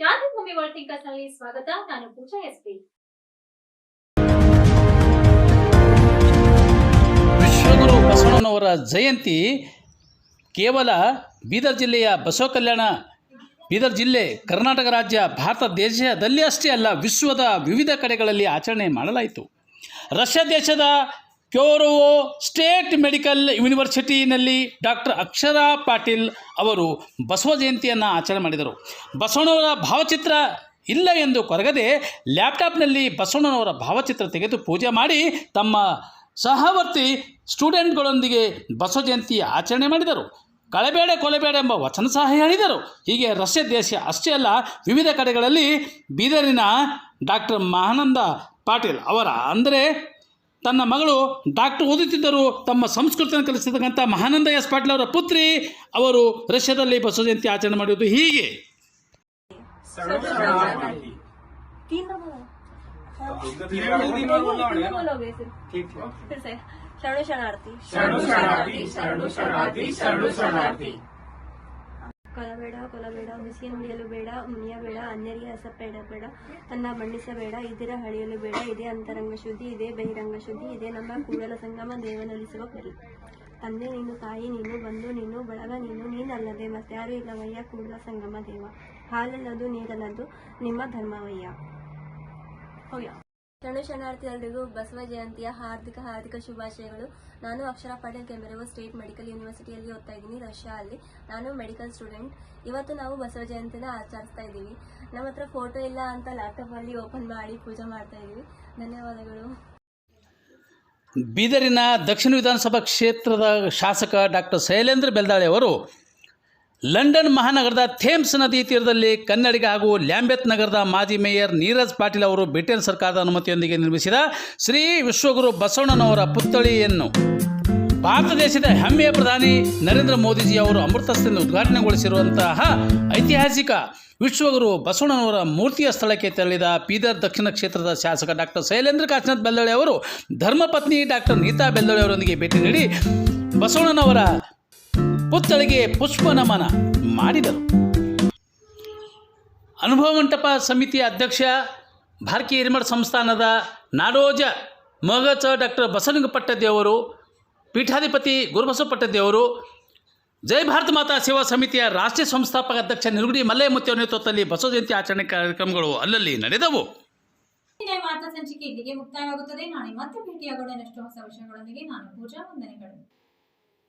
ಕ್ರಾಂತಿಭೂಮಿ ವರ್ಲ್ಡ್ನಲ್ಲಿ ಸ್ವಾಗತ. ನಾನು ಪೂಜಾ ಎಸ್ಪಿ ವಿಶ್ವಗುರು ಬಸವಣ್ಣನವರ ಜಯಂತಿ ಕೇವಲ ಬೀದರ್ ಜಿಲ್ಲೆಯ ಬಸವ ಕಲ್ಯಾಣ, ಬೀದರ್ ಜಿಲ್ಲೆ ಕರ್ನಾಟಕ ರಾಜ್ಯ, ಭಾರತ ದೇಶದಲ್ಲಿ ಅಷ್ಟೇ ಅಲ್ಲ, ವಿಶ್ವದ ವಿವಿಧ ಕಡೆಗಳಲ್ಲಿ ಆಚರಣೆ ಮಾಡಲಾಯಿತು. ರಷ್ಯಾ ದೇಶದ ಕ್ಯೋರೋವೋ ಸ್ಟೇಟ್ ಮೆಡಿಕಲ್ ಯೂನಿವರ್ಸಿಟಿನಲ್ಲಿ ಡಾಕ್ಟರ್ ಅಕ್ಷರಾ ಪಾಟೀಲ್ ಅವರು ಬಸವ ಜಯಂತಿಯನ್ನು ಆಚರಣೆ ಮಾಡಿದರು. ಬಸವಣ್ಣವರ ಭಾವಚಿತ್ರ ಇಲ್ಲ ಎಂದು ಕೊರಗದೆ ಲ್ಯಾಪ್ಟಾಪ್ನಲ್ಲಿ ಬಸವಣ್ಣನವರ ಭಾವಚಿತ್ರ ತೆಗೆದು ಪೂಜೆ ಮಾಡಿ ತಮ್ಮ ಸಹವರ್ತಿ ಸ್ಟೂಡೆಂಟ್ಗಳೊಂದಿಗೆ ಬಸವ ಜಯಂತಿ ಆಚರಣೆ ಮಾಡಿದರು. ಕಳೆಬೇಡ ಕೊಲೆಬೇಡ ಎಂಬ ವಚನ ಸಹ ಹೇಳಿದರು. ಹೀಗೆ ರಷ್ಯ ದೇಶ ಅಷ್ಟೇ ಅಲ್ಲ, ವಿವಿಧ ಕಡೆಗಳಲ್ಲಿ ಬೀದರಿನ ಡಾಕ್ಟರ್ ಮಹಾನಂದ ಪಾಟೀಲ್ ಅವರ ಅಂದರೆ ತನ್ನ ಮಗಳು ಡಾಕ್ಟರ್ ಓದುತ್ತಿದ್ದರು ತಮ್ಮ ಸಂಸ್ಕೃತಿಯನ್ನು ಕಲಿಸಿರ್ತಕ್ಕಂಥ ಮಹಾನಂದ ಎಸ್ ಪಾಟೀಲ್ ಅವರ ಪುತ್ರಿ ಅವರು ರಷ್ಯಾದಲ್ಲಿ ಬಸವ ಜಯಂತಿ ಆಚರಣೆ ಮಾಡಿರುವುದು ಹೀಗೆ. ಶರಣು ಶರಣಾರ್ಥಿ. ಶರಣು ಶರಣಾರ್ಥಿ ಶರಣು ಶರಣಾರ್ಥಿ ಶರಣು ಶರಣಾರ್ಥಿ. ಕೊಲಬೇಡ ಕೊಲಬೇಡ ಬಿಸಿಯನ್ನು ಮುಡಿಯಲು ಬೇಡ ಮುನಿಯಬೇಡ ಅನ್ಯರಿಗೆ ಅಸಪ್ಪೇಡ ಬೇಡ, ತನ್ನ ಬಣ್ಣಿಸಬೇಡ ಇದಿರ ಹಳಿಯಲು ಬೇಡ, ಇದೇ ಅಂತರಂಗ ಶುದ್ಧಿ, ಇದೇ ಬಹಿರಂಗ ಶುದ್ಧಿ, ಇದೇ ನಮ್ಮ ಕೂಡಲ ಸಂಗಮ ದೇವನಲ್ಲಿಸುವ ಕರಿ. ತಂದೆ, ನೀನು ತಾಯಿ, ನೀನು ಬಂಧು, ನೀನು ಬಳಗ, ನೀನು ನೀನಲ್ಲದೆ ಮತ್ತಾರು ಇಲ್ಲವಯ್ಯ ಕೂಡಲ ಸಂಗಮ ದೇವ. ಹಾಲಲ್ಲದು, ನೀರಲ್ಲದು, ನಿಮ್ಮ ಧರ್ಮವಯ್ಯ. ಶರಣು ಶರಣಾರ್ಥಿಗಳಿಗೂ ಬಸವ ಜಯಂತಿಯ ಹಾರ್ದಿಕ ಹಾರ್ದಿಕ ಶುಭಾಶಯಗಳು. ನಾನು Akshara Patil Kemerovo state medical ಯೂನಿವರ್ಸಿಟಿಯಲ್ಲಿ ಓದ್ತಾ ಇದ್ದೀನಿ, ರಷ್ಯಾ ಅಲ್ಲಿ. ನಾನು ಮೆಡಿಕಲ್ ಸ್ಟೂಡೆಂಟ್. ಇವತ್ತು ನಾವು ಬಸವ ಜಯಂತಿನ ಆಚರಿಸ್ತಾ ಇದ್ದೀವಿ. ನಮ್ಮ ಹತ್ರ ಫೋಟೋ ಇಲ್ಲ ಅಂತ ಲ್ಯಾಪ್ಟಾಪ್ ಅಲ್ಲಿ ಓಪನ್ ಮಾಡಿ ಪೂಜೆ ಮಾಡ್ತಾ ಇದ್ದೀವಿ. ಧನ್ಯವಾದಗಳು. ಬೀದರಿನ ದಕ್ಷಿಣ ವಿಧಾನಸಭಾ ಕ್ಷೇತ್ರದ ಶಾಸಕ ಡಾಕ್ಟರ್ ಶೈಲೇಂದ್ರ ಬೆಲ್ದಾಳೆ ಅವರು ಲಂಡನ್ ಮಹಾನಗರದ ಥೇಮ್ಸ್ ನದಿ ತೀರದಲ್ಲಿ ಕನ್ನಡಿಗ ಹಾಗೂ ಲ್ಯಾಂಬೆತ್ ನಗರದ ಮಾಜಿ ಮೇಯರ್ ನೀರಜ್ ಪಾಟೀಲ್ ಅವರು ಬ್ರಿಟನ್ ಸರ್ಕಾರದ ಅನುಮತಿಯೊಂದಿಗೆ ನಿರ್ಮಿಸಿದ ಶ್ರೀ ವಿಶ್ವಗುರು ಬಸವಣ್ಣನವರ ಪುತ್ಥಳಿಯನ್ನು ಭಾರತ ದೇಶದ ಹೆಮ್ಮೆಯ ಪ್ರಧಾನಿ ನರೇಂದ್ರ ಮೋದಿಜಿ ಅವರು ಅಮೃತಸ್ಥೆಯನ್ನು ಉದ್ಘಾಟನೆಗೊಳಿಸಿರುವಂತಹ ಐತಿಹಾಸಿಕ ವಿಶ್ವಗುರು ಬಸವಣ್ಣನವರ ಮೂರ್ತಿಯ ಸ್ಥಳಕ್ಕೆ ತೆರಳಿದ ಬೀದರ್ ದಕ್ಷಿಣ ಕ್ಷೇತ್ರದ ಶಾಸಕ ಡಾಕ್ಟರ್ ಶೈಲೇಂದ್ರ ಕಾಶನಾಥ್ ಬೆಲ್ಲಳೆ ಅವರು ಧರ್ಮಪತ್ನಿ ಡಾಕ್ಟರ್ ನೀತಾ ಬೆಲ್ಲಳೆ ಅವರೊಂದಿಗೆ ಭೇಟಿ ನೀಡಿ ಬಸವಣ್ಣನವರ ಪುತ್ಥಳಿಗೆ ಪುಷ್ಪ ನಮನ ಮಾಡಿದರು. ಅನುಭವ ಮಂಟಪ ಸಮಿತಿಯ ಅಧ್ಯಕ್ಷ, ಭಾರತೀಯ ಹಿರಿಮಠ ಸಂಸ್ಥಾನದ ನಾಡೋಜ ಮಗಚ ಡಾಕ್ಟರ್ ಬಸವಲಿಂಗ ಪಟ್ಟದೇವರು ಪೀಠಾಧಿಪತಿ ಗುರುಬಸವ ಪಟ್ಟದೇವರು ಜೈ ಭಾರತ ಮಾತಾ ಸೇವಾ ಸಮಿತಿಯ ರಾಷ್ಟ್ರೀಯ ಸಂಸ್ಥಾಪಕ ಅಧ್ಯಕ್ಷ ನಿರುಗುಡಿ ಮಲ್ಲಯ್ಯಮೂರ್ತಿ ಅವರ ನೇತೃತ್ವದಲ್ಲಿ ಬಸವ ಜಯಂತಿ ಆಚರಣೆ ಕಾರ್ಯಕ್ರಮಗಳು ಅಲ್ಲಲ್ಲಿ ನಡೆದವು. ಮಾತಾ ಸಂಚಿಕೆ ಇಲ್ಲಿಗೆ ಮುಕ್ತಾಯವಾಗುತ್ತದೆ. ನಾಳೆ ಮತ್ತೆ ಭೇಟಿಯಾಗೋಣ. ಹೊಸ ವಿಷಯಗಳೊಂದಿಗೆ ನಾನು ಪೂಜಾ ವಂದನೆಗಳು.